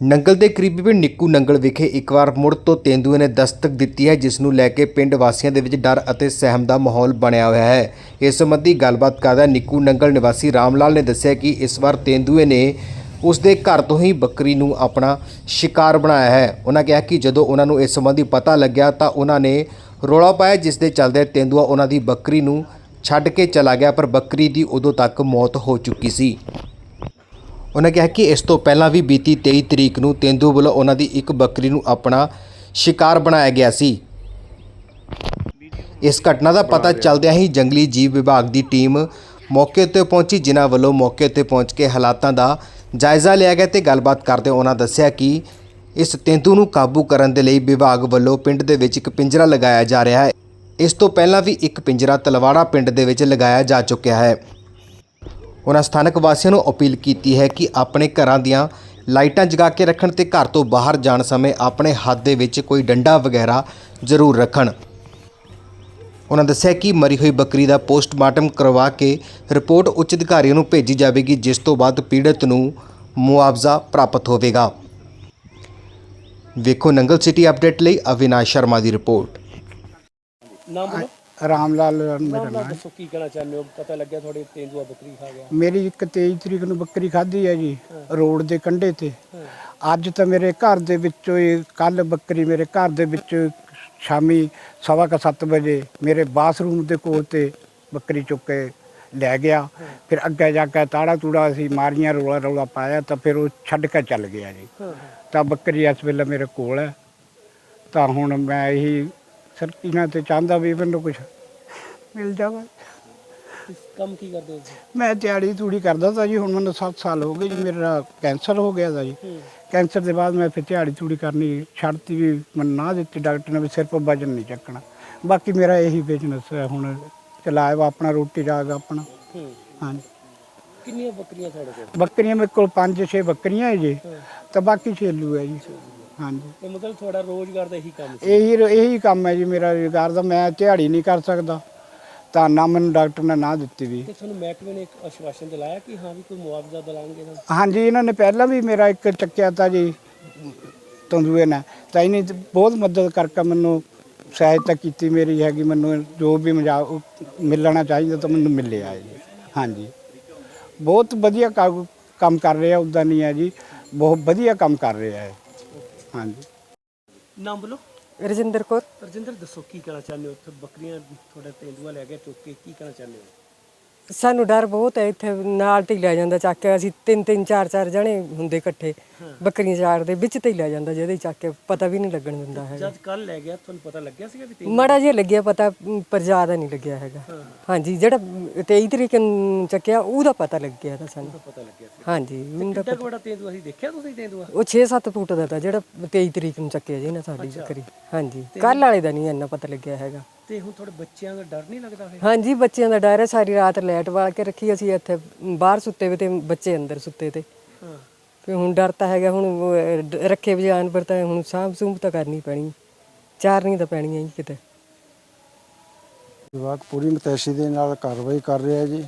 ਨੰਗਲ ਦੇ ਕਰੀਬੀ ਪਿੰਡ ਨਿੱਕੂ ਨੰਗਲ ਵਿਖੇ ਇੱਕ ਵਾਰ ਮੁੜ ਤੋਂ ਤੇਂਦੂਏ ਨੇ ਦਸਤਕ ਦਿੱਤੀ ਹੈ, ਜਿਸ ਨੂੰ ਲੈ ਕੇ ਪਿੰਡ ਵਾਸੀਆਂ ਦੇ ਵਿੱਚ ਡਰ ਅਤੇ ਸਹਿਮ ਦਾ ਮਾਹੌਲ ਬਣਿਆ ਹੋਇਆ ਹੈ। ਇਸ ਸੰਬੰਧੀ ਗੱਲਬਾਤ ਕਰਦਾ ਨਿੱਕੂ ਨੰਗਲ ਨਿਵਾਸੀ ਰਾਮਲਾਲ ਨੇ ਦੱਸਿਆ ਕਿ ਇਸ ਵਾਰ ਤੇਂਦੂਏ ਨੇ ਉਸ ਦੇ ਘਰ ਤੋਂ ਹੀ ਬੱਕਰੀ ਨੂੰ ਆਪਣਾ ਸ਼ਿਕਾਰ ਬਣਾਇਆ ਹੈ। ਉਹਨਾਂ ਕਿਹਾ ਕਿ ਜਦੋਂ ਉਹਨਾਂ ਨੂੰ ਇਸ ਸੰਬੰਧੀ ਪਤਾ ਲੱਗਿਆ ਤਾਂ ਉਹਨਾਂ ਨੇ ਰੋਲਾ ਪਾਇਆ, ਜਿਸ ਦੇ ਚੱਲਦੇ ਤੇਂਦੂਆ ਉਹਨਾਂ ਦੀ ਬੱਕਰੀ ਨੂੰ ਛੱਡ ਕੇ ਚਲਾ ਗਿਆ, ਪਰ ਬੱਕਰੀ ਦੀ ਉਦੋਂ ਤੱਕ ਮੌਤ ਹੋ ਚੁੱਕੀ ਸੀ। ਉਹਨਾਂ ਕਿਹਾ ਕਿ ਇਸ ਤੋਂ ਪਹਿਲਾਂ ਵੀ ਬੀਤੀ 23 ਤਰੀਕ ਨੂੰ ਤੇਂਦੂ ਵੱਲੋਂ ਉਹਨਾਂ ਦੀ ਇੱਕ ਬੱਕਰੀ ਨੂੰ ਆਪਣਾ ਸ਼ਿਕਾਰ ਬਣਾਇਆ ਗਿਆ ਸੀ। ਇਸ ਘਟਨਾ ਦਾ ਪਤਾ ਚੱਲਦਿਆਂ ਹੀ ਜੰਗਲੀ ਜੀਵ ਵਿਭਾਗ ਦੀ ਟੀਮ ਮੌਕੇ ਉੱਤੇ ਪਹੁੰਚੀ, ਜਿਨ੍ਹਾਂ ਵੱਲੋਂ ਮੌਕੇ ਉੱਤੇ ਪਹੁੰਚ ਕੇ ਹਾਲਾਤਾਂ ਦਾ ਜਾਇਜ਼ਾ ਲਿਆ ਗਿਆ ਤੇ ਗੱਲਬਾਤ ਕਰਦੇ ਉਹਨਾਂ ਦੱਸਿਆ ਕਿ ਇਸ ਤੇਂਦੂ ਨੂੰ ਕਾਬੂ ਕਰਨ ਦੇ ਲਈ ਵਿਭਾਗ ਵੱਲੋਂ ਪਿੰਡ ਦੇ ਵਿੱਚ ਇੱਕ ਪਿੰਜਰਾ ਲਗਾਇਆ ਜਾ ਰਿਹਾ ਹੈ। ਇਸ ਤੋਂ ਪਹਿਲਾਂ ਵੀ ਇੱਕ ਪਿੰਜਰਾ ਤਲਵਾੜਾ ਪਿੰਡ ਦੇ ਵਿੱਚ ਲਗਾਇਆ ਜਾ ਚੁੱਕਿਆ ਹੈ। ਉਹਨਾਂ ਸਥਾਨਕ ਵਾਸੀਆਂ ਨੂੰ ਅਪੀਲ ਕੀਤੀ ਹੈ ਕਿ ਆਪਣੇ ਘਰਾਂ ਦੀਆਂ ਲਾਈਟਾਂ ਜਗਾ ਕੇ ਰੱਖਣ ਤੇ ਘਰ ਤੋਂ ਬਾਹਰ ਜਾਣ ਸਮੇਂ ਆਪਣੇ ਹੱਥ ਦੇ ਵਿੱਚ ਕੋਈ ਡੰਡਾ ਵਗੈਰਾ ਜ਼ਰੂਰ ਰੱਖਣ। ਉਹਨਾਂ ਦੱਸਿਆ ਕਿ ਮਰੀ ਹੋਈ ਬੱਕਰੀ ਦਾ ਪੋਸਟਮਾਰਟਮ ਕਰਵਾ ਕੇ ਰਿਪੋਰਟ ਉੱਚ ਅਧਿਕਾਰੀਆਂ ਨੂੰ ਭੇਜੀ ਜਾਵੇਗੀ, ਜਿਸ ਤੋਂ ਬਾਅਦ ਪੀੜਤ ਨੂੰ ਮੁਆਵਜ਼ਾ ਪ੍ਰਾਪਤ ਹੋਵੇਗਾ। ਵੇਖੋ ਨੰਗਲ ਸਿਟੀ ਅਪਡੇਟ ਲਈ ਅਵਿਨਾਸ਼ ਸ਼ਰਮਾ ਦੀ ਰਿਪੋਰਟ। ਨਾਮ ਬੋਲੋ। ਰਾਮ ਲਾਲ ਮੇਰਾ ਨਾਮ। ਦੱਸੋ ਕੀ ਕਹਿਣਾ ਚਾਹੁੰਦੇ ਹੋ? ਪਤਾ ਲੱਗਿਆ ਤੁਹਾਡੇ ਤੇਂਦੂਆ ਬੱਕਰੀ ਖਾ ਗਿਆ। ਮੇਰੀ ਇੱਕ 23 ਤਰੀਕ ਨੂੰ ਬੱਕਰੀ ਖਾਧੀ ਹੈ ਜੀ ਰੋਡ ਦੇ ਕੰਢੇ ਤੇ। ਅੱਜ ਤਾਂ ਮੇਰੇ ਘਰ ਦੇ ਵਿੱਚੋਂ ਹੀ ਕੱਲ ਬੱਕਰੀ ਮੇਰੇ ਘਰ ਦੇ ਵਿੱਚ ਸ਼ਾਮੀ ਸਵਾ ਕੁ ਸੱਤ ਵਜੇ ਮੇਰੇ ਬਾਥਰੂਮ ਦੇ ਕੋਲ ਤੇ ਬੱਕਰੀ ਚੁੱਕ ਕੇ ਲੈ ਗਿਆ। ਫਿਰ ਅੱਗੇ ਜਾ ਕੇ ਤਾੜਾ ਤੂੜਾ ਅਸੀਂ ਮਾਰੀਆਂ ਰੋਲਾ ਰੋਲਾ ਪਾਇਆ ਤਾਂ ਫਿਰ ਉਹ ਛੱਡ ਕੇ ਚੱਲ ਗਿਆ ਜੀ। ਤਾਂ ਬੱਕਰੀ ਇਸ ਵੇਲੇ ਮੇਰੇ ਕੋਲ ਹੈ। ਤਾਂ ਹੁਣ ਮੈਂ ਇਹੀ ਸਰਕੀਨਾ ਤੇ ਚਾਹੁੰਦਾ ਵੀ ਮੈਨੂੰ ਕੁਝ ਮਿਲ ਜਾਵੇ। ਕੰਮ ਕੀ ਕਰਦੇ ਹੋ ਤੁਸੀਂ? ਮੈਂ ਦਿਹਾੜੀ ਤੂੜੀ ਕਰਦਾ ਤਾਂ ਜੀ ਹੁਣ ਮੈਨੂੰ 7 ਸਾਲ ਹੋ ਗਏ ਜੀ ਮੇਰਾ ਕੈਂਸਰ ਹੋ ਗਿਆ ਦਾ ਜੀ। ਕੈਂਸਰ ਦੇ ਬਾਅਦ ਮੈਂ ਫਿਰ ਦਿਹਾੜੀ ਤੂੜੀ ਕਰਨੀ ਛੱਡਤੀ ਵੀ ਮੈਨੂੰ ਨਾ ਦਿੱਤੀ ਡਾਕਟਰ ਨੇ ਵੀ ਸਿਰਫ ਵਜਨ ਨਹੀਂ ਚੱਕਣਾ। ਬਾਕੀ ਮੇਰਾ ਇਹੀ ਬਿਜ਼ਨਸ ਹੈ ਹੁਣ ਚਲਾਇਆ ਵਾ ਆਪਣਾ ਰੋਟੀ ਰਾਗ ਆਪਣਾ। ਹੂੰ। ਹਾਂਜੀ। ਕਿੰਨੀਆਂ ਬੱਕਰੀਆਂ ਤੁਹਾਡੇ ਕੋਲ? ਬੱਕਰੀਆਂ ਮੇਰੇ ਕੋਲ 5-6 ਬੱਕਰੀਆਂ ਹੈ ਜੀ ਤਾਂ ਬਾਕੀ ਛੇਲੂ ਹੈ ਜੀ। ਹਾਂਜੀ। ਇਹ ਮਤਲਬ ਤੁਹਾਡਾ ਰੋਜ਼ਗਾਰ ਦਾ ਇਹੀ ਕੰਮ ਸੀ? ਇਹੀ ਇਹੀ ਕੰਮ ਹੈ ਜੀ ਮੇਰਾ ਰੁਜ਼ਗਾਰ ਦਾ। ਮੈਂ ਦਿਹਾੜੀ ਨਹੀਂ ਕਰ ਸਕਦਾ। ਤਾਂ ਨਾ ਮੈਨੂੰ ਡਾਕਟਰ ਨੇ ਨਾ ਦਿੱਤੀ ਵੀ। ਤੇ ਤੁਹਾਨੂੰ ਮਹਿਕਮੇ ਨੇ ਇੱਕ ਆਸ਼ਵਾਸਨ ਦਿਲਾਇਆ ਕਿ ਹਾਂ ਵੀ ਕੋਈ ਮੁਆਵਜ਼ਾ ਦਿਲਾਂਗੇ ਨਾ ਹਾਂਜੀ ਇਹਨਾਂ ਨੇ ਪਹਿਲਾਂ ਵੀ ਮੇਰਾ ਇੱਕ ਚੱਕਿਆ ਤਾਂ ਜੀ ਤੰਦੂਏ ਨੇ। ਤਾਂ ਇਹਨੇ ਬਹੁਤ ਮਦਦ ਕਰਕੇ ਮੈਨੂੰ ਸਹਾਇਤਾ ਕੀਤੀ ਮੇਰੀ ਹੈਗੀ। ਮੈਨੂੰ ਜੋ ਵੀ ਮਜਾ ਮਿਲਣਾ ਚਾਹੀਦਾ ਤਾਂ ਮੈਨੂੰ ਮਿਲਿਆ ਜੀ। ਹਾਂਜੀ। ਬਹੁਤ ਵਧੀਆ ਕੰਮ ਕਰ ਰਿਹਾ ਉਦਾਂ ਨਹੀਂ ਹੈ ਜੀ। ਬਹੁਤ ਵਧੀਆ ਕੰਮ ਕਰ ਰਿਹਾ ਹੈ। ਹਾਂਜੀ। ਨਾਮ ਬੋਲੋ। ਰਜਿੰਦਰ ਕੌਰ। ਰਜਿੰਦਰ ਦੱਸੋ ਕੀ ਕਹਿਣਾ ਚਾਹੁੰਦੇ ਹੋ? ਉੱਥੇ ਬੱਕਰੀਆਂ ਤੁਹਾਡਾ ਤੇਂਦੂਆ ਲੈ ਗਿਆ ਚੁੱਕ ਕੇ ਕੀ ਕਹਿਣਾ ਚਾਹੁੰਦੇ ਹੋ? ਸਾਨੂੰ ਡਰ ਬਹੁਤ ਹੈ ਇੱਥੇ ਨਾਲ ਤੇ ਹੀ ਲੈ ਜਾਂਦਾ ਚੱਕ ਕੇ। ਅਸੀਂ ਤਿੰਨ ਤਿੰਨ ਚਾਰ ਚਾਰ ਜਣੇ ਹੁੰਦੇ ਇਕੱਠੇ ਬੱਕਰੀਆਂ ਚਾਰਦੇ ਵਿੱਚ ਤੇ ਹੀ ਲੈ ਜਾਂਦਾ ਜਿਹਦੇ ਚੱਕ ਕੇ ਪਤਾ ਵੀ ਨਹੀਂ ਲੱਗਣ ਦਿੰਦਾ ਹੈਗਾ। ਜਦ ਕੱਲ ਲੈ ਗਿਆ ਤੁਹਾਨੂੰ ਪਤਾ ਲੱਗਿਆ ਸੀਗਾ ਵੀ ਮਾੜਾ ਜਿਹਾ ਲੱਗਿਆ ਪਤਾ ਮ, ਪਰ ਜ਼ਿਆਦਾ ਨਹੀਂ ਲੱਗਿਆ ਹੈਗਾ। ਹਾਂਜੀ ਜਿਹੜਾ 23 ਤਰੀਕ ਨੂੰ ਚੱਕਿਆ ਉਹਦਾ ਪਤਾ ਲੱਗਿਆ ਤਾਂ ਸਾਨੂੰ। ਪਤਾ ਲੱਗਿਆ ਸੀ ਹਾਂਜੀ ਕਿੱਡਾ ਕੁ ਵੱਡਾ ਤੇਂਦੂਆ ਸੀ? ਦੇਖਿਆ ਤੁਸੀਂ ਤੇਂਦੂਆ? ਉਹ 6-7 ਫੁੱਟ ਦਾ ਤਾਂ ਜਿਹੜਾ 23 ਤਰੀਕ ਨੂੰ ਚੱਕਿਆ ਜੀ ਨਾ ਸਾਡੀ ਬੱਕਰੀ। ਹਾਂਜੀ ਕੱਲ ਵਾਲੇ ਦਾ ਨਹੀਂ ਇੰਨਾ ਪਤਾ ਲੱਗਿਆ ਹੈਗਾ। ਤੇ ਹੁਣ ਤੁਹਾਡੇ ਬੱਚਿਆਂ ਦਾ ਡਰ ਨਹੀਂ ਲੱਗਦਾ ਫਿਰ? ਹਾਂਜੀ ਬੱਚਿਆਂ ਦਾ ਡਰ ਹੈ ਸਾਰੀ ਰਾਤ ਲਾਈਟ ਵਾਲ ਕੇ ਰੱਖੀ ਅਸੀਂ ਇੱਥੇ ਬਾਹਰ ਸੁੱਤੇ ਵੇ ਤੇ ਬੱਚੇ ਅੰਦਰ ਸੁੱਤੇ ਤੇ। ਹਾਂ। ਫਿਰ ਹੁਣ ਡਰ ਤਾਂ ਹੈਗਾ ਹੁਣ ਉਹ, ਅਹ, ਡ- ਰੱਖੇ ਵੀ ਜਾਨਵਰ ਤਾਂ ਹੁਣ ਸਾਂਭ ਸੂੰਭ ਤਾਂ ਕਰਨੀ ਪੈਣੀ। ਚਾਰਨੀ ਤਾਂ ਪੈਣੀ ਹੈ ਜੀ ਕਿਤੇ। ਵਿਭਾਗ ਪੂਰੀ ਮਤੈਸ਼ੀ ਦੇ ਨਾਲ ਕਾਰਵਾਈ ਕਰ ਰਿਹਾ ਜੀ।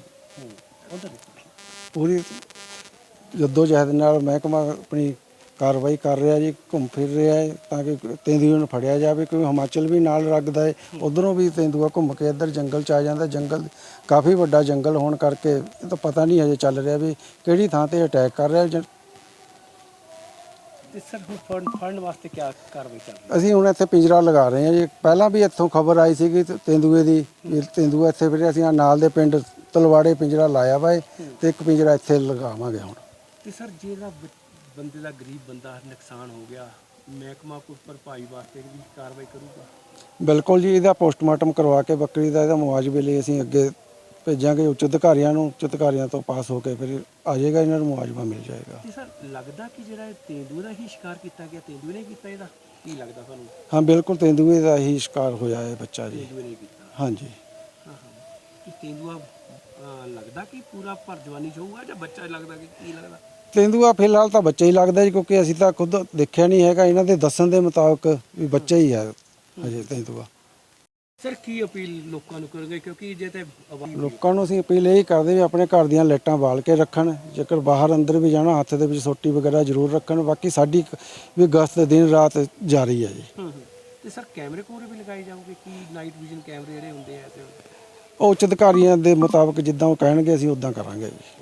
ਪੂਰੀ ਜੱਦੋ ਜਹਿਦ ਨਾਲ ਮਹਿਕਮਾ ਆਪਣੀ ਕਾਰਵਾਈ ਕਰ ਰਿਹਾ ਜੀ ਘੁੰਮ ਫਿਰ ਰਿਹਾ ਹੈ ਤਾਂ ਕਿ ਤੇਂਦੂਏ ਨੂੰ ਫੜਿਆ ਜਾਵੇ ਕਿਉਂਕਿ ਹਿਮਾਚਲ ਵੀ ਨਾਲ ਲੱਗਦਾ ਹੈ। ਉਧਰੋਂ ਵੀ ਤੇਂਦੂਆ ਘੁੰਮ ਕੇ ਇੱਧਰ ਜੰਗਲ ਚ ਆ ਜਾਂਦਾ। ਜੰਗਲ ਕਾਫੀ ਵੱਡਾ ਜੰਗਲ ਹੋਣ ਕਰਕੇ ਇਹ ਤਾਂ ਪਤਾ ਨਹੀਂ ਹਜੇ ਚੱਲ ਰਿਹਾ ਵੀ ਕਿਹੜੀ ਥਾਂ ਤੇ ਅਟੈਕ ਕਰ ਰਿਹਾ ਜ- ਤੇ ਸਰ ਹੁਣ ਫੜਨ ਫੜਨ ਵਾਸਤੇ ਕੀ ਕਾਰਵਾਈ ਕਰ ਰਹੇ ਅਸੀਂ ਹੁਣ ਇੱਥੇ ਪਿੰਜਰਾ ਲਗਾ ਰਹੇ ਹਾਂ ਜੀ। ਪਹਿਲਾਂ ਵੀ ਇੱਥੋਂ ਖਬਰ ਆਈ ਸੀਗੀ ਤੇ- ਤੇਂਦੂਏ ਦੀ ਵੀ ਤੇਂਦੂਆ ਇੱਥੇ ਫਿਰ ਅਸੀਂ ਆਹ ਨਾਲ ਦੇ ਪਿੰਡ ਤਲਵਾੜੇ ਪਿੰਜਰਾ ਲਾਇਆ ਵਾ ਏ ਤੇ ਇੱਕ ਪਿੰਜਰਾ ਇੱਥੇ ਲਗਾਵਾਂਗੇ ਹੁਣ। ਤੇ ਸਰ ਜਿਹੜਾ ਬ- ਬੰਦੇ ਦਾ ਗਰੀਬ ਬੰਦਾ ਨੁਕਸਾਨ ਹੋ ਗਿਆ ਮਹਿਕਮਾ ਕੋਈ ਭਰਪਾਈ ਵਾਸਤੇ ਵੀ ਕਾਰਵਾਈ ਕਰੂਗਾ। ਬਿਲਕੁਲ ਜੀ ਇਹਦਾ ਪੋਸਟਮਾਰਟਮ ਕਰਵਾ ਕੇ ਬੱਕਰੀ ਦਾ ਇਹਦਾ ਮੁਆਵਜ਼ੇ ਲਈ ਅਸੀਂ ਅੱਗੇ ਭੇਜਾਂਗੇ ਉੱਚ ਅਧਿਕਾਰੀਆਂ ਨੂੰ ਉੱਚ ਅਧਿਕਾਰੀਆਂ ਤੋਂ ਪਾਸ ਹੋ ਕੇ ਫਿਰ ਆ ਜਾਏਗਾ ਇਹਨਾਂ ਨੂੰ ਮੁਆਵਜ਼ਾ ਮਿਲ ਜਾਏਗਾ। ਤੇ ਸਰ ਲੱਗਦਾ ਕਿ ਜਿਹੜਾ ਇਹ ਤੇਂਦੂਏ ਦਾ ਹੀ ਸ਼ਿਕਾਰ ਕੀਤਾ ਗਿਆ ਤੇਂਦੂਏ ਨੇ ਕੀਤਾ ਇਹਦਾ? ਕੀ ਲੱਗਦਾ ਤੁਹਾਨੂੰ? ਹਾਂ ਬਿਲਕੁਲ ਤੇਂਦੂਏ ਦਾ ਹੀ ਸ਼ਿਕਾਰ ਹੋਇਆ ਹੈ ਬੱਚਾ ਜੀ। ਤੇਂਦੂਏ ਨੇ ਕੀਤਾ। ਹਾਂਜੀ। ਹਾਂ ਹਾਂ। ਕਿ ਤੇਂਦੂਆ ਅਹ, ਲੱਗਦਾ ਕਿ ਪੂਰਾ ਭਰ ਜਵਾਨੀ ਚ ਹੋਊਗਾ ਜਾਂ ਬੱਚਾ ਲੱਗਦਾ ਕਿ ਕੀ ਲੱਗਦਾ? ਤੇਂਦੂਆ ਫਿਲਹਾਲ ਤਾਂ ਬੱਚਾ ਹੀ ਲੱਗਦਾ ਜੀ ਕਿਉਂਕਿ ਅਸੀਂ ਤਾਂ ਖੁਦ ਦੇਖਿਆ ਨਹੀਂ ਹੈਗਾ। ਇਹਨਾਂ ਦੇ ਦੱਸਣ ਦੇ ਮੁਤਾਬਕ ਵੀ ਬੱਚਾ ਹੀ ਹੈ ਹਜੇ ਤੇਂਦੂਆ। ਸਰ ਕੀ ਅਪੀਲ ਲੋਕਾਂ ਨੂੰ ਕਰੋਗੇ? ਕਿਉਂਕਿ ਜੇ ਤੇ ਲੋਕਾਂ ਨੂੰ ਅਸੀਂ ਅਪੀਲ ਇਹ ਕਰਦੇ ਵੀ ਆਪਣੇ ਘਰ ਦੀਆਂ ਲਾਈਟਾਂ ਬਾਲ ਕੇ ਰੱਖਣ। ਜੇਕਰ ਬਾਹਰ ਅੰਦਰ ਵੀ ਜਾਣਾ ਹੱਥ ਦੇ ਵਿੱਚ ਸੋਟੀ ਵਗੈਰਾ ਜ਼ਰੂਰ ਰੱਖਣ। ਬਾਕੀ ਸਾਡੀ ਵੀ ਗਸ਼ਤ ਦਿਨ ਰਾਤ ਜਾਰੀ ਹੈ ਜੀ ਤੇ ਸਰ ਕੈਮਰੇ ਕੂਮਰੇ ਵੀ ਲਗਾਏ ਜਾਓਗੇ ਕੀ ਨਾਈਟ ਵਿਜ਼ਨ ਕੈਮਰੇ ਜਿਹੜੇ ਹੁੰਦੇ ਆ ਤੇ ਉਹ? ਉੱਚ ਅਧਿਕਾਰੀਆਂ ਦੇ ਮੁਤਾਬਕ ਜਿੱਦਾਂ ਉਹ ਕਹਿਣਗੇ ਅਸੀਂ ਉਦਾਂ ਕਰਾਂਗੇ ਜੀ।